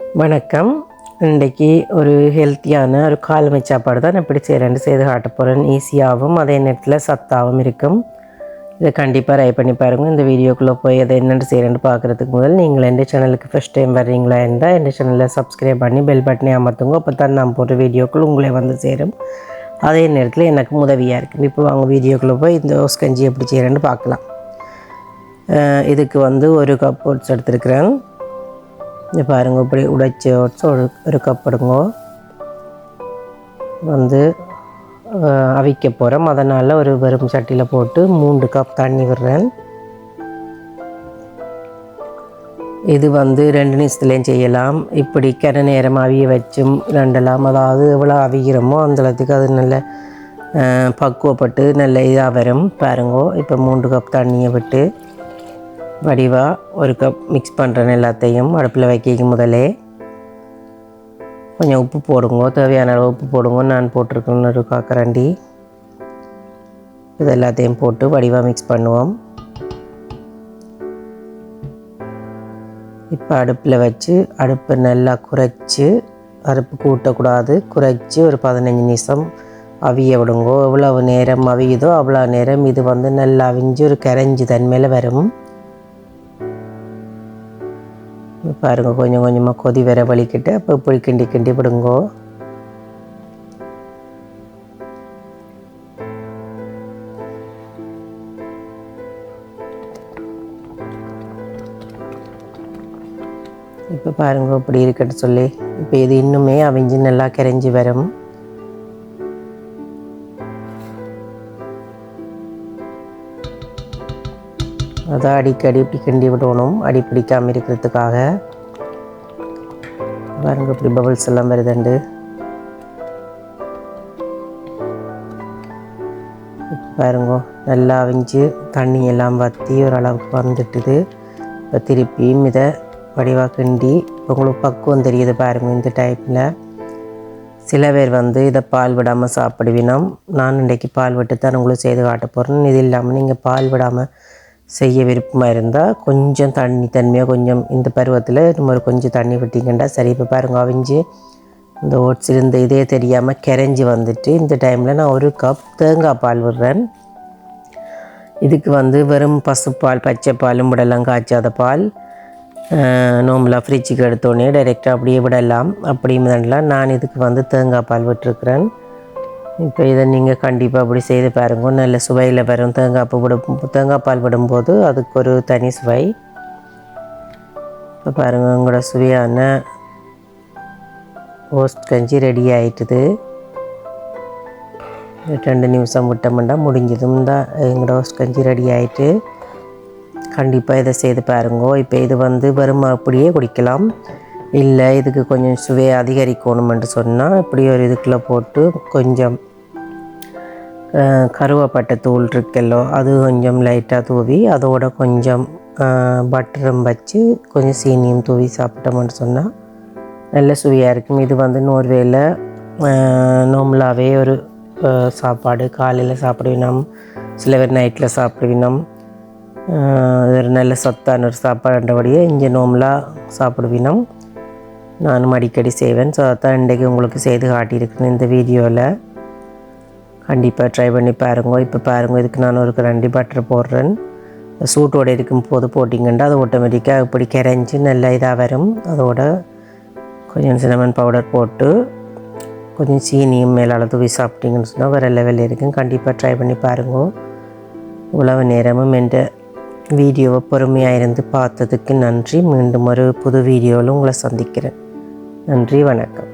வணக்கம். இன்றைக்கி ஒரு ஹெல்த்தியான ஒரு கால்மை சாப்பாடு தான் எப்படி செய்கிறேன்னு செய்து காட்ட போகிறேன் ஈஸியாகவும் அதே நேரத்தில் சத்தாகவும் இருக்கும். இதை கண்டிப்பாக ட்ரை பண்ணி பாருங்கள் இந்த வீடியோக்குள்ளே போய் அதை என்னென்னு செய்கிறேன்னு பார்க்குறதுக்கு முதல் நீங்கள் எந்த சேனலுக்கு ஃபஸ்ட் டைம் வர்றீங்களா இருந்தால் எந்த சேனலில் சப்ஸ்கிரைப் பண்ணி பெல் பட்டனை அமர்த்துங்க. அப்போ தான் நான் போடுற வீடியோக்குள் உங்களே வந்து சேரும். அதே நேரத்தில் எனக்கு உதவியாக இருக்கும். இப்போ வாங்க வீடியோக்குள்ளே போய் இந்த ஓஸ் கஞ்சி எப்படி செய்கிறேன்னு பார்க்கலாம். இதுக்கு வந்து ஒரு கப் ஓட்ஸ் எடுத்துருக்குறேன். இது பாருங்க இப்படி உடைச்சி ஓட்ஸ் ஒரு ஒரு கப் வந்து அவிக்க போகிறோம் அதனால் ஒரு வெறும் சட்டியில் போட்டு மூன்று கப் தண்ணி விடுறேன். இது வந்து ரெண்டு நிமிஷத்துலேயும் செய்யலாம். இப்படி கரை நேரம் அவிய வச்சும் ரெண்டலாம் அதாவது எவ்வளோ அவிக்கிறோமோ அந்தளத்துக்கு அது நல்ல பக்குவப்பட்டு நல்ல இதாக வரும். பாருங்கோ இப்போ மூன்று கப் தண்ணியை விட்டு வடிவாக ஒரு கப் மிக்ஸ் பண்ணுறேன் எல்லாத்தையும் அடுப்பில் வைக்க முதலே. கொஞ்சம் உப்பு போடுங்க தேவையான அளவு உப்பு போடுங்க நான் போட்டிருக்கேன்னு ஒரு காக்கரண்டி இது எல்லாத்தையும் போட்டு வடிவாக மிக்ஸ் பண்ணுவோம். இப்போ அடுப்பில் வச்சு அடுப்பை நல்லா குறைச்சி அடுப்பு கூட்டக்கூடாது குறைச்சி ஒரு பதினஞ்சு நிமிஷம் அவிய விடுங்கோ. எவ்வளவு நேரம் அவியுதோ அவ்வளோ நேரம் இது வந்து நல்லா அவிஞ்சு ஒரு கரைஞ்சி தன்மையில் வரும். பாருங்க கொஞ்சம் கொஞ்சமாக கொதி வர வலிக்கிட்டு அப்போ இப்படி கிண்டி கிண்டி விடுங்கோ. இப்போ பாருங்க இப்படி இருக்கட்டு சொல்லி. இப்போ இது இன்னுமே அவிஞ்சு நல்லா கரைஞ்சி வரும். அதான் அடிக்கடி இப்படி கிண்டி விடணும் அடி பிடிக்காமல் இருக்கிறதுக்காக. பாருங்க இப்படி பபுள்ஸ் எல்லாம் வருதுண்டு. பாருங்க நல்லா அவிஞ்சு தண்ணி எல்லாம் வற்றி ஓரளவுக்கு வந்துட்டுது. இப்போ திருப்பியும் இதை வடிவாக கிண்டி இப்போ உங்களுக்கு பக்குவம் தெரியுது பாருங்கள் இந்த டைப்பில் சில பேர் வந்து இதை பால் விடாமல் சாப்பிடுவினோம். நான் இன்றைக்கி பால் விட்டு தான் உங்களுக்கு செய்து காட்ட போகிறேன் இது இல்லாமல் நீங்கள் பால் விடாமல் செய்ய விருப்பமாக இருந்தால் கொஞ்சம் தண்ணி தன்மையாக கொஞ்சம் இந்த பருவத்தில் நம்ம ஒரு கொஞ்சம் தண்ணி விட்டிங்கண்டா சரி. இப்போ பாருங்கள் அவிஞ்சு இந்த ஓட்ஸ் இருந்த இதே தெரியாமல் கரைஞ்சி வந்துட்டு இந்த டைமில் நான் ஒரு கப் தேங்காய் பால் விடுறேன். இதுக்கு வந்து வெறும் பசுப்பால் பச்சைப்பாலும் விடலாம் காய்ச்சாத பால் நோம்பலாக ஃப்ரிட்ஜுக்கு எடுத்தோடனே டைரெக்டாக அப்படியே விடலாம். அப்படியும் நான் இதுக்கு வந்து தேங்காய் பால் விட்டுருக்குறேன். இப்போ இதை நீங்கள் கண்டிப்பாக அப்படி செய்து பாருங்க. நல்ல சுவையில் வரும். தேங்காய் பூ விடும் தேங்காய் பால் விடும்போது அதுக்கு ஒரு தனி சுவை. இப்போ பாருங்கள் உங்களோட சுவையான ஓஸ்ட் கஞ்சி ரெடி ஆகிட்டுது ரெண்டு நிமிஷம் விட்டோம்னா முடிஞ்சதும் தான் எங்களோட ஓஸ்ட் கஞ்சி ரெடி ஆயிட்டு கண்டிப்பாக இதை செய்து பாருங்க. இப்போ இது வந்து வெறும் அப்படியே குடிக்கலாம். இல்லை இதுக்கு கொஞ்சம் சுவையை அதிகரிக்கணுமென்று சொன்னால் இப்படி ஒரு இதுக்குள்ளே போட்டு கொஞ்சம் கருவேப்பட்டை தூள் இருக்கல்லோ அது கொஞ்சம் லைட்டாக தூவி அதோட கொஞ்சம் பட்டரும் வச்சு கொஞ்சம் சீனியும் தூவி சாப்பிட்டோம்னு சொன்னால் நல்ல சுவையாக இருக்கும். இது வந்து நோர்வேயில் நார்மலாகவே ஒரு சாப்பாடு. காலையில் சாப்பிடுவினோம் சில பேர் நைட்டில் சாப்பிடுவினோம். ஒரு நல்ல சத்தான ஒரு சாப்பாடுன்றபடியே இங்கே நோம்பலாக சாப்பிடுவினோம். நானும் அடிக்கடி செய்வேன். ஸோ அதான் இன்றைக்கு உங்களுக்கு செய்து காட்டியிருக்கேன் இந்த வீடியோவில் கண்டிப்பாக ட்ரை பண்ணி பாருங்க. இப்போ பாருங்க இதுக்கு நான் ஒரு ரெண்டு பட்டர் போடுறேன். சூட்டோடு இருக்கும் போது போட்டிங்கன்னா அது ஆட்டோமேட்டிக்காக இப்படி கரைஞ்சி நல்லா இதாக வரும். அதோட கொஞ்சம் சினமன் பவுடர் போட்டு கொஞ்சம் சீனியும் மேலால் தூவி சாப்பிட்டீங்கன்னு சொன்னால் வேறு லெவலில் இருக்கும். கண்டிப்பாக ட்ரை பண்ணி பாருங்க. உழவு நேரமும் என்ற வீடியோவை பொறுமையாக இருந்து பார்த்ததுக்கு நன்றி. மீண்டும் ஒரு புது வீடியோவில் உங்களை சந்திக்கிறேன். நன்றி வணக்கம்.